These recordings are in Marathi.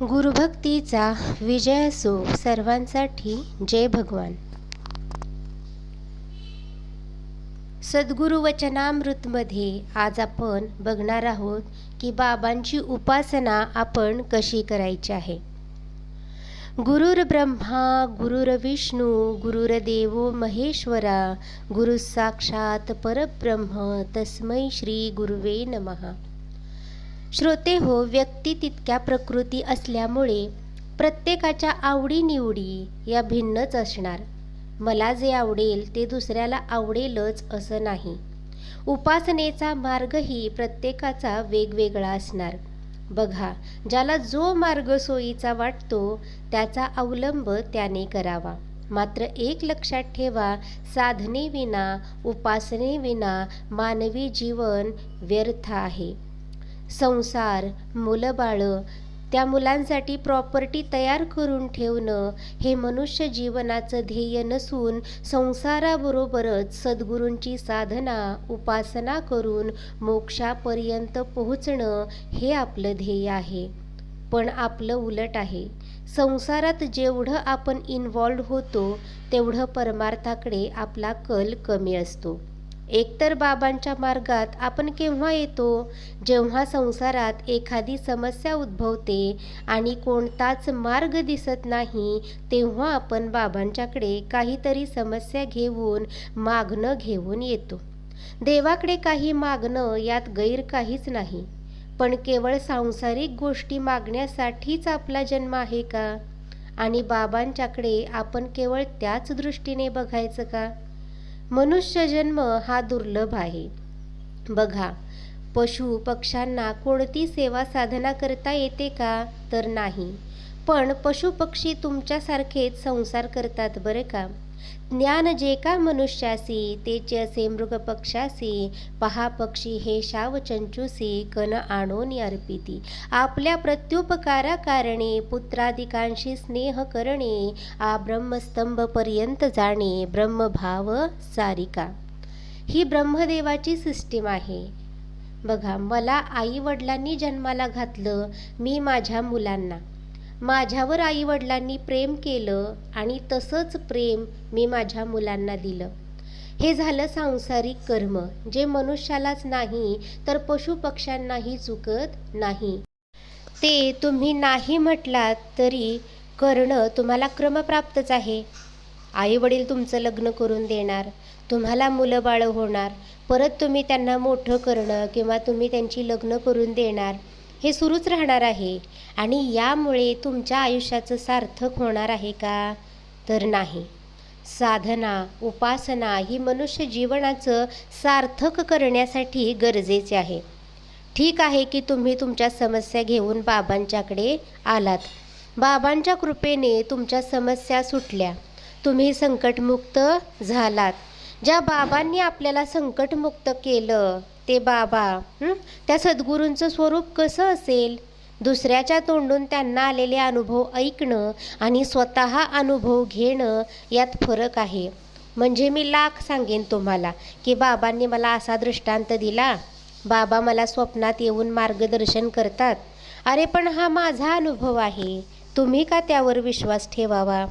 गुरुभक्तीचा विजय असो सर्वांसाठी. जय भगवान. सद्गुरुवचनामृतमध्ये आज आपण बघणार आहोत की बाबांची उपासना आपण कशी करायची आहे. गुरुर ब्रह्मा गुरुर विष्णू गुरुर्देवो महेश्वरा गुरु साक्षात परब्रह्म तस्मै श्री गुरुवे नमः. श्रोते हो व्यक्ती तितक्या प्रकृती असल्यामुळे प्रत्येकाच्या आवडीनिवडी या भिन्नच असणार. मला जे आवडेल ते दुसऱ्याला आवडेलच असं नाही. उपासनेचा मार्गही प्रत्येकाचा वेगवेगळा असणार. बघा ज्याला जो मार्ग सोयीचा वाटतो त्याचा अवलंब त्याने करावा. मात्र एक लक्षात ठेवा साधनेविना उपासनेविना मानवी जीवन व्यर्थ आहे. संसार मुलंबाळं त्या मुलांसाठी प्रॉपर्टी तयार करून ठेवणं हे मनुष्य जीवनाचं ध्येय नसून संसाराबरोबरच सद्गुरूंची साधना उपासना करून मोक्षापर्यंत पोहोचणं हे आपलं ध्येय आहे. पण आपलं उलट आहे. संसारात जेवढं आपण इन्वॉल्ड होतो तेवढं परमार्थाकडे आपला कल कमी असतो. एकतर बाबांच्या मार्गात आपण केव्हा येतो जेव्हा संसारात एखादी समस्या उद्भवते आणि कोणताच मार्ग दिसत नाही तेव्हा आपण बाबांच्याकडे काहीतरी समस्या घेऊन मागणं घेऊन येतो. देवाकडे काही मागणं यात गैर काहीच नाही. पण केवळ सांसारिक गोष्टी मागण्यासाठीच आपला जन्म आहे का? आणि बाबांच्याकडे आपण केवळ त्याच दृष्टीने बघायचं का? मनुष्य जन्म हा दुर्लभ आहे. बघा पशु पक्ष्यांना कोणती सेवा साधना करता येते का? तर नाही. पण पशुपक्षी तुमच्यासारखेच संसार करतात बरे का? ज्ञान जे का मनुष्यासी तेचे असे मृगपक्षासी पहा पक्षी हे शाव चंचुसी कन आणून अर्पिती. आपल्या प्रत्युपकारा कारणे पुत्राधिकांशी स्नेह करणे आ ब्रह्मस्तंभ पर्यंत जाणे ब्रह्मभाव सारिका. ही ब्रह्मदेवाची सिस्टीम आहे. बघा मला आई वडिलांनी जन्माला घातलं मी माझ्या मुलांना. माझ्यावर आईवडिलांनी प्रेम केलं आणि तसंच प्रेम मी माझ्या मुलांना दिलं. हे झालं सांसारिक कर्म. जे मनुष्यालाच नाही तर पशुपक्ष्यांनाही चुकत नाही. ते तुम्ही नाही म्हटलात तरी करणं तुम्हाला क्रमप्राप्तच आहे. आईवडील तुमचं लग्न करून देणार. तुम्हाला मुलं बाळं होणार. परत तुम्ही त्यांना मोठं करणं किंवा तुम्ही त्यांची लग्न करून देणार. हे सुरूच राहणार आहे. आणि यामुळे तुमच्या आयुष्याचं सार्थक होणार आहे का? तर नाही. साधना उपासना ही मनुष्य जीवनाचं सार्थक करण्यासाठी गरजेचे आहे. ठीक आहे की तुम्ही तुमच्या समस्या घेऊन बाबांच्याकडे आलात. बाबांच्या कृपेने तुमच्या समस्या सुटल्या. तुम्ही संकटमुक्त झालात. ज्या बाबांनी आपल्याला संकटमुक्त केलं ते बाबा त्या सद्गुरूंचं स्वरूप कसं असेल? दुसऱ्याच्या तोंडून त्यांना आलेले अनुभव ऐकणं आणि स्वतः अनुभव घेणं यात फरक आहे. म्हणजे मी लाख सांगेन तुम्हाला की बाबांनी मला असा दृष्टांत दिला. बाबा मला स्वप्नात येऊन मार्गदर्शन करतात. अरे पण हा माझा अनुभव आहे. तुम्ही का त्यावर विश्वास ठेवावा?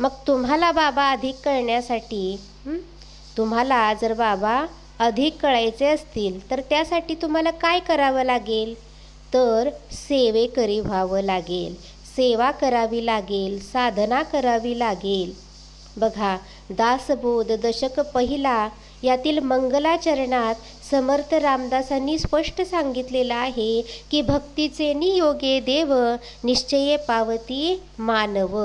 मग तुम्हाला बाबा अधिक कळण्यासाठी तुम्हाला जर बाबा अधिक कळायचे असतील तर त्यासाठी तुम्हाला काय करावं लागेल? तर सेवेकरी व्हावं लागेल सेवा करावी लागेल साधना करावी लागेल. बघा दासबोध दशक पहिला यातील मंगलाचरणात समर्थ रामदासांनी स्पष्ट सांगितलेलं आहे की भक्तीचे नियोगे देव निश्चये पावती मानव.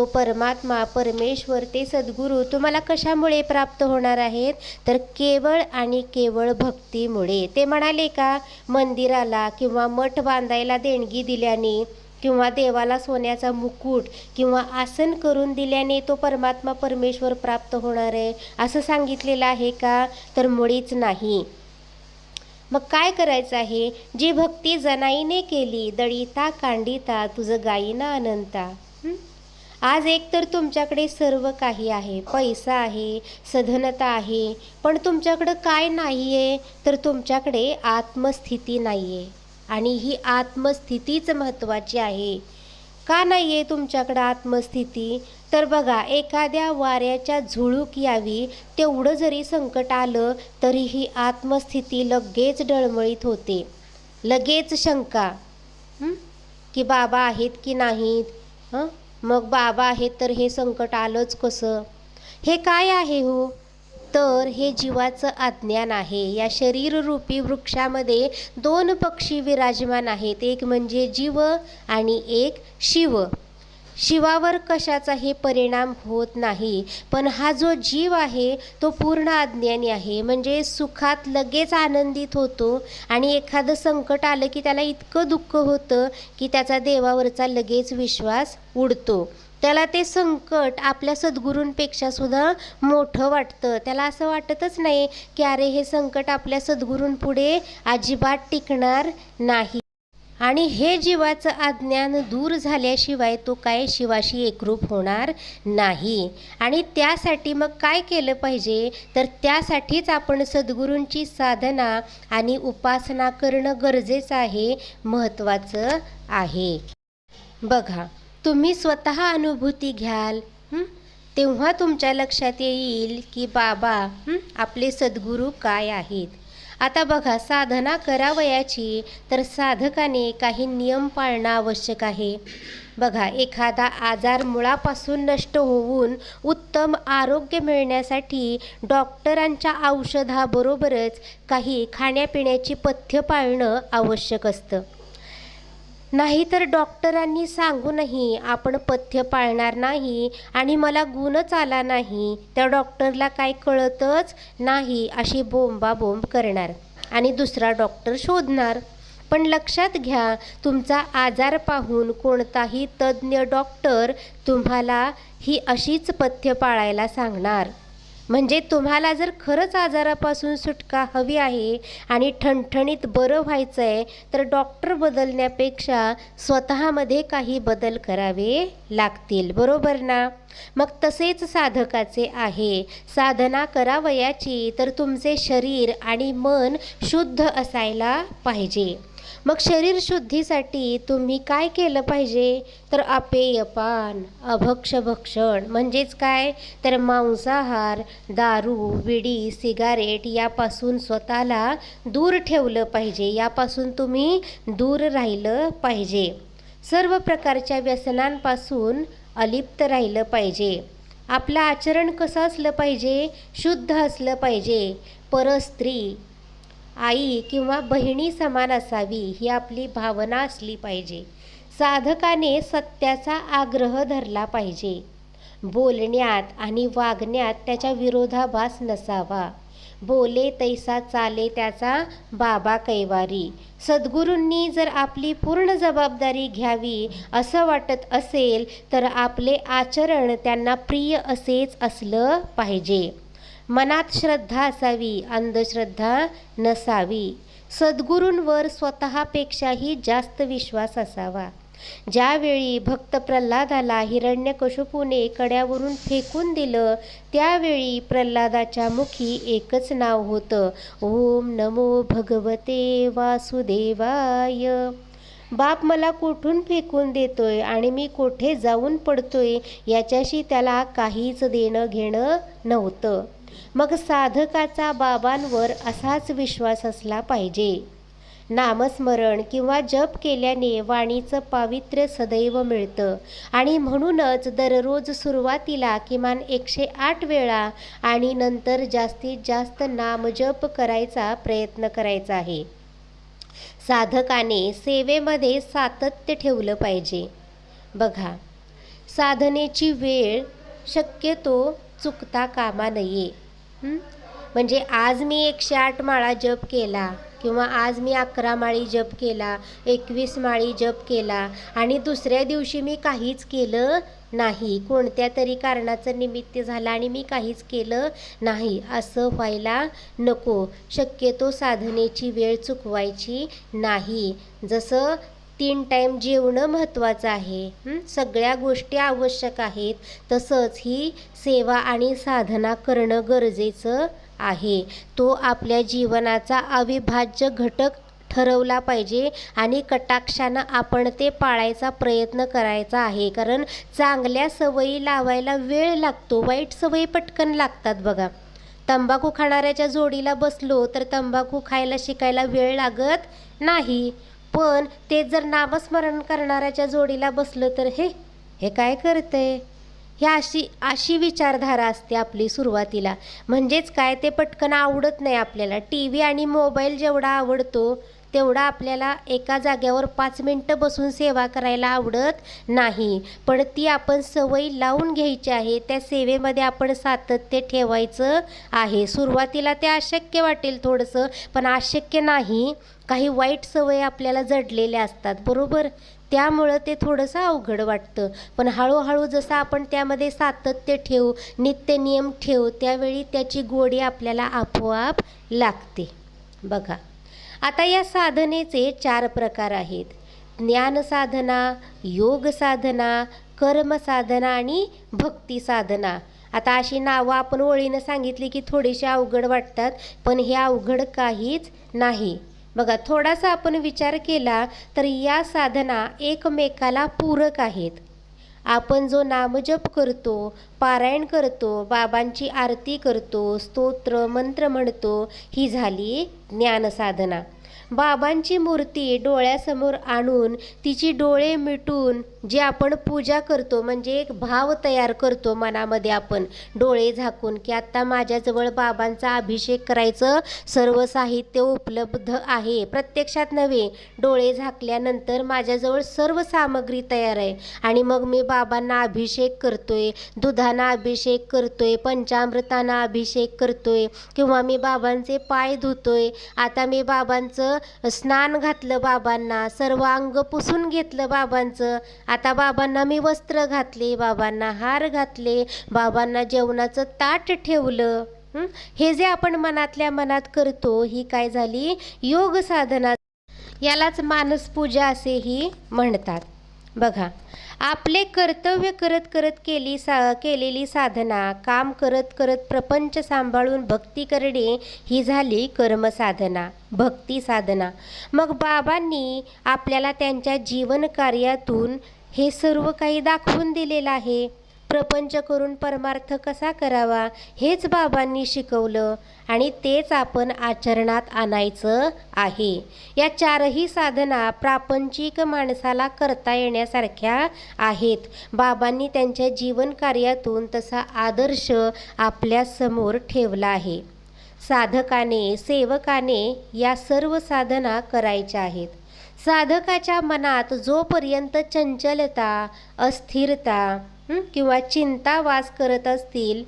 तो परमात्मा परमेश्वर ते सद्गुरू तुम्हाला कशामुळे प्राप्त होणार आहेत? तर केवळ आणि केवळ भक्तीमुळे. ते म्हणाले का? मंदिराला किंवा मठ बांधायला देणगी दिल्याने किंवा देवाला सोन्याचा मुकुट किंवा आसन करून दिल्याने तो परमात्मा परमेश्वर प्राप्त होणार आहे? असं सांगितलेलं आहे का? तर मुळीच नाही. मग काय करायचं आहे? जी भक्ती जनाईने केली दळिता कांडिता तुझं गायीना अनंता. आज एकतर तुमच्याकडे सर्व काही आहे पैसा आहे सधनता आहे पण तुमच्याकडं काय नाही आहे तर तुमच्याकडे आत्मस्थिती नाही आहे आणि ही आत्मस्थितीच महत्त्वाची आहे. का नाही आहे तुमच्याकडं आत्मस्थिती? तर बघा एखाद्या वाऱ्याच्या झुळूक यावी तेवढं जरी संकट आलं तरी ही आत्मस्थिती लगेच डळमळीत होते. लगेच शंका. की बाबा आहेत की नाहीत? हं? मग बाबा आहेत तर हे संकट आलंच कसं? हे काय आहे हो? तर हे जीवाचं अज्ञान आहे. या शरीररूपी वृक्षामध्ये दोन पक्षी विराजमान आहेत. एक म्हणजे जीव आणि एक शिव. शिवावर कशाचाही परिणाम होत नाही. पण हा जो जीव आहे तो पूर्ण अज्ञानी आहे. म्हणजे सुखात लगेच आनंदित होतो आणि एखादं संकट आलं की त्याला इतकं दुःख होतं की त्याचा देवावरचा लगेच विश्वास उडतो. त्याला ते संकट आपल्या सद्गुरूंपेक्षा सुद्धा मोठं वाटतं. त्याला असं वाटतच नाही की अरे हे संकट आपल्या सद्गुरूंपुढे अजिबात टिकणार नाही. आणि हे जीवाचं अज्ञान दूर झाल्याशिवाय तो काय शिवाशी एकरूप होणार नाही. आणि त्यासाठी मग काय केलं पाहिजे? तर त्यासाठीच आपण सद्गुरूंची साधना आणि उपासना करणं गरजेचं आहे महत्त्वाचं आहे. बघा तुम्ही स्वतः अनुभूती घ्याल तेव्हा तुमच्या लक्षात येईल की बाबा आपले सद्गुरू काय आहेत? आता बघा साधना करावयाची तर साधकाने काही नियम पाळणं आवश्यक आहे. बघा एखादा आजार मुळापासून नष्ट होऊन उत्तम आरोग्य मिळण्यासाठी डॉक्टरांच्या औषधाबरोबरच काही खाण्यापिण्याची पथ्य पाळणं आवश्यक असतं. नाहीतर डॉक्टरांनी सांगूनही आपण पथ्य पाळणार नाही आणि मला गुणच आला नाही त्या डॉक्टरला काय कळतच नाही अशी बोंबाबोंब करणार. आणि दुसरा डॉक्टर शोधणार. पण लक्षात घ्या तुमचा आजार पाहून कोणताही तज्ज्ञ डॉक्टर तुम्हाला ही अशीच पथ्य पाळायला सांगणार. म्हणजे तुम्हाला जर खरंच आजारापासून सुटका हवी आहे आणि ठणठणीत बरं व्हायचं आहे तर डॉक्टर बदलण्यापेक्षा स्वतःमध्ये काही बदल करावे लागतील. बरोबर ना? मग तसेच साधकाचे आहे. साधना करावयाची तर तुमचे शरीर आणि मन शुद्ध असायला पाहिजे. मग शरीर शुद्धीसाठी तुम्ही काय केलं पाहिजे? तर अपेयपान अभक्षभक्षण म्हणजेच काय? तर मांसाहार दारू विडी सिगारेट यापासून स्वतःला दूर ठेवलं पाहिजे. यापासून तुम्ही दूर राहिलं पाहिजे. सर्व प्रकारच्या व्यसनांपासून अलिप्त राहिलं पाहिजे. आपलं आचरण कसं असलं पाहिजे? शुद्ध असलं पाहिजे. परस्त्री आई किंवा बहिणी समान असावी ही आपली भावना असली पाहिजे. साधकाने सत्याचा आग्रह धरला पाहिजे. बोलण्यात आणि वागण्यात त्याच्या विरोधाभास नसावा. बोले तैसा चाले त्याचा बाबा कैवारी. सद्गुरूंनी जर आपली पूर्ण जबाबदारी घ्यावी असं वाटत असेल तर आपले आचरण त्यांना प्रिय असेच असलं पाहिजे. मनात श्रद्धा असावी अंधश्रद्धा नसावी. सद्गुरूंवर स्वतःपेक्षाही जास्त विश्वास असावा. ज्यावेळी भक्त प्रल्हादाला हिरण्यकशुपूने कड्यावरून फेकून दिलं त्यावेळी प्रल्हादाच्या मुखी एकच नाव होतं ओम नमो भगवते वासुदेवाय. बाप मला कुठून फेकून देतोय आणि मी कोठे जाऊन पडतोय याच्याशी त्याला काहीच देणं घेणं नव्हतं. मग साधकाचा बाबांवर असाच विश्वास असला पाहिजे. नामस्मरण किंवा जप केल्याने वाणीचं पावित्र्य सदैव मिळतं. आणि म्हणूनच दररोज सुरुवातीला किमान एकशे आठ वेळा आणि नंतर जास्तीत जास्त नामजप करायचा प्रयत्न करायचा आहे. साधकाने सेवेमध्ये सातत्य ठेवलं पाहिजे. बघा साधनेची वेळ शक्यतो चुकता कामा नये. म्हणजे आज मी एकशे आठ माळा जप केला किंवा आज मी अकरा माळी जप केला एकवीस माळी जप केला आणि दुसऱ्या दिवशी मी काहीच केलं नाही. कोणत्या तरी कारणाचं निमित्त झालं आणि मी काहीच केलं नाही. असं व्हायला नको. शक्यतो साधनेची वेळ चुकवायची नाही. जसं तीन टाईम जेवणं महत्त्वाचं आहे. सगळ्या गोष्टी आवश्यक आहेत. तसंच ही सेवा आणि साधना करणं गरजेचं आहे. तो आपल्या जीवनाचा अविभाज्य घटक ठरवला पाहिजे आणि कटाक्षानं आपण ते पाळायचा प्रयत्न करायचा आहे. कारण चांगल्या सवयी लावायला वेळ लागतो. वाईट सवयी पटकन लागतात बघा. तंबाखू खाणाऱ्याच्या जोडीला बसलो तर तंबाखू खायला शिकायला वेळ लागत नाही. पण ते जर नामस्मरण करणाऱ्याच्या जोडीला बसलं तर हे हे काय करतंय? ही अशी अशी विचारधारा असते आपली सुरुवातीला. म्हणजेच काय ते पटकन आवडत नाही आपल्याला. टी व्ही आणि मोबाईल जेवढा आवडतो तेवढा आपल्याला एका जाग्यावर पाच मिनटं बसून सेवा करायला आवडत नाही. पण ती आपण सवय लावून घ्यायची आहे त्या सेवेमध्ये आपण सातत्य ठेवायचं आहे. सुरुवातीला ते अशक्य वाटेल थोडंसं पण अशक्य नाही. काही वाईट सवयी आपल्याला जडलेल्या असतात बरोबर? त्यामुळं ते थोडंसं अवघड वाटतं. पण हळूहळू जसं आपण त्यामध्ये सातत्य ठेवू नित्य नियम ठेवू त्यावेळी त्याची गोडी आपल्याला आपोआप लागते. बघा. आता या साधनेचे चार प्रकार आहेत. ज्ञान साधना योग साधना कर्म साधना आणि भक्ती साधना. आता अशी नावं आपण ओळीनं सांगितली की थोडीशी अवघड वाटतात पण हे अवघड काहीच नाही. बघा थोडासा आपण विचार केला तर या साधना एकमेकाला पूरक आहेत. आपण जो नामजप करतो पारायण करतो बाबांची आरती करतो स्तोत्र मंत्र म्हणतो ही झाली ज्ञानसाधना. बाबांची मूर्ती डोळ्यासमोर आणून तिची डोळे मिटून जे आपण पूजा करतो म्हणजे एक भाव तयार करतो मनामध्ये आपण डोळे झाकून की आत्ता माझ्याजवळ बाबांचा अभिषेक करायचं सर्व साहित्य उपलब्ध आहे. प्रत्यक्षात नव्हे डोळे झाकल्यानंतर माझ्याजवळ सर्व सामग्री तयार आहे. आणि मग मी बाबांना अभिषेक करतोय दुधाना अभिषेक करतोय पंचामृताना अभिषेक करतोय किंवा मी बाबांचे पाय धुतोय. आता मी बाबांचं स्नान घातलं बाबांना सर्व अंग पुसून घेतलं बाबांचं. आता बाबांना मी वस्त्र घातले बाबांना हार घातले बाबांना जेवणाचं ताट ठेवलं. हे? जे आपण मनातल्या मनात करतो ही काय झाली? योग साधना. यालाच मानसपूजा असेही म्हणतात. बघा आपले कर्तव्य करत करत केली सा केलेली साधना काम करत करत प्रपंच सांभाळून भक्ती करणे ही झाली कर्मसाधना भक्ती साधना. मग बाबांनी आपल्याला त्यांच्या जीवन कार्यातून हे सर्व काही दाखवून दिलेलं आहे. प्रपंच करून परमार्थ कसा करावा हेच बाबांनी शिकवलं आणि तेच आपण आचरणात आणायचं आहे. या चारही साधना प्रापंचिक माणसाला करता येण्यासारख्या आहेत. बाबांनी त्यांच्या जीवन कार्यातून तसा आदर्श आपल्यासमोर ठेवला आहे. साधकाने सेवकाने या सर्व साधना करायच्या आहेत. साधकाच्या मनात जोपर्यंत चंचलता अस्थिरता किंवा चिंता वास करत असतील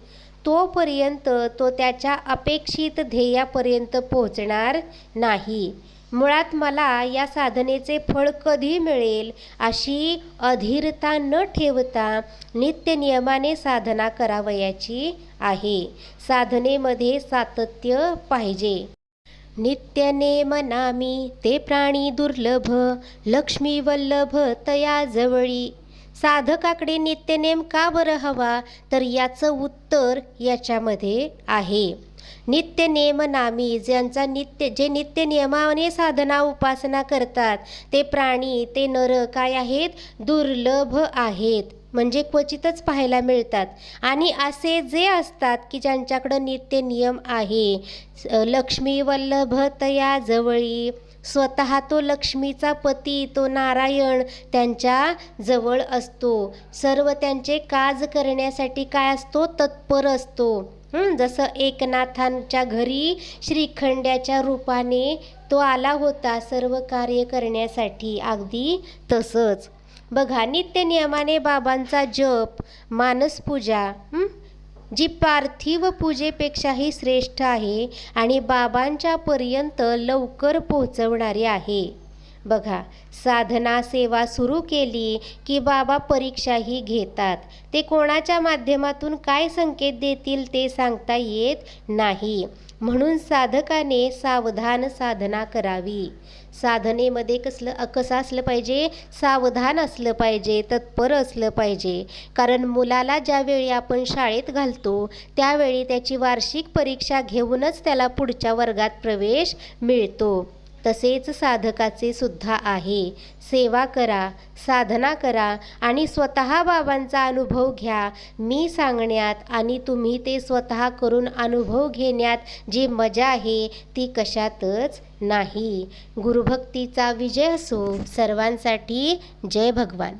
तोपर्यंत तो त्याच्या अपेक्षित ध्येयापर्यंत पोहोचणार नाही. मुळात मला या साधनेचे फळ कधी मिळेल अशी अधीरता न ठेवता नित्यनियमाने साधना करावयाची आहे. साधनेमध्ये सातत्य पाहिजे. नित्यनेम नामी ते प्राणी दुर्लभ लक्ष्मी वल्लभ तया जवळी साधकाकडे नित्यनेम का बरं हवा तर याचं उत्तर याच्यामध्ये आहे. नित्यनेम नामी ज्यांचा नित्य जे नित्य नियमाने साधना उपासना करतात ते प्राणी ते नर काय आहेत? दुर्लभ आहेत. म्हणजे क्वचितच पाहायला मिळतात. आणि असे जे असतात की ज्यांच्याकडं नित्य नियम आहे स- लक्ष्मी वल्लभ तया जवळी स्वतः तो लक्ष्मीचा पती तो नारायण त्यांच्या जवळ असतो. सर्व त्यांचे काज करण्यासाठी काय असतो? तत्पर असतो. जसं एकनाथांच्या घरी श्रीखंड्याच्या रूपाने तो आला होता सर्व कार्य करण्यासाठी अगदी तसंच. बघा नित्य नियमाने बाबांचा जप मानसपूजा जी पार्थिव पूजेपेक्षाही श्रेष्ठ आहे आणि बाबांच्या पर्यंत लवकर पोहोचवणारी आहे. बघा साधना सेवा सुरू केली की बाबा परीक्षाही घेतात. ते कोणाच्या माध्यमातून काय संकेत देतील ते सांगता येत नाही. म्हणून साधकाने सावधान साधना करावी. साधनेमध्ये कसलं कसं असलं पाहिजे? सावधान असलं पाहिजे तत्पर असलं पाहिजे. कारण मुलाला ज्यावेळी आपण शाळेत घालतो त्यावेळी त्याची वार्षिक परीक्षा घेऊनच त्याला पुढच्या वर्गात प्रवेश मिळतो. तसेच साधकाचे सुद्धा आहे. सेवा करा साधना करा आणि स्वतः बाबांचा अनुभव घ्या. मी सांगण्यात आणि तुम्ही ते स्वतः करून अनुभव घेण्यात जी मजा आहे ती कशातच नाही. गुरुभक्तीचा विजय असो. सर्वांसाठी जय भगवान.